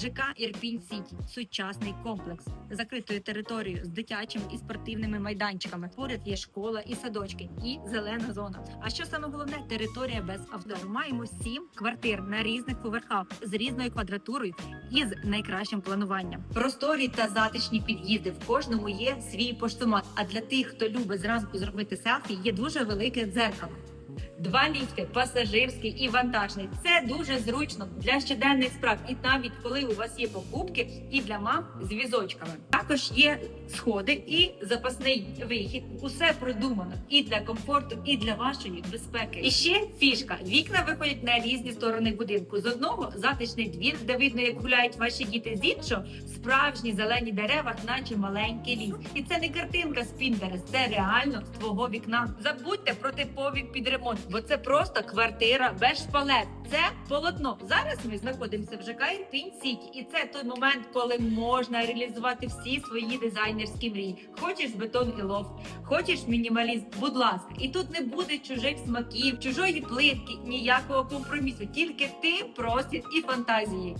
ЖК Ірпінь Сіті сучасний комплекс з закритою територією з дитячими і спортивними майданчиками. Поряд є школа і садочки, і зелена зона. А що саме головне територія без авто. Маємо сім квартир на різних поверхах з різною квадратурою і з найкращим плануванням. Просторі та затишні під'їзди. В кожному є свій поштомат. А для тих, хто любить зранку зробити селфі, є дуже велике дзеркало. Два ліфти, пасажирський і вантажний. Це дуже зручно для щоденних справ, і навіть коли у вас є покупки, і для мам з візочками. Також є сходи і запасний вихід. Усе продумано і для комфорту, і для вашої безпеки. І ще фішка: вікна виходять на різні сторони будинку. З одного затишний двір, де видно, як гуляють ваші діти. З іншого справжні зелені дерева, наче маленький ліс. І це не картинка з Pinterest, це реально з твого вікна. Забудьте про типові під ремонт, бо це просто квартира без шпалет. Це полотно. Зараз ми знаходимося в ЖК Сіті, і це той момент, коли можна реалізувати всі свої дизайнерські мрії. Хочеш бетон і лофт, хочеш мінімалізм, будь ласка, і тут не буде чужих смаків, чужої плитки, ніякого компромісу, тільки ти, простір і фантазії.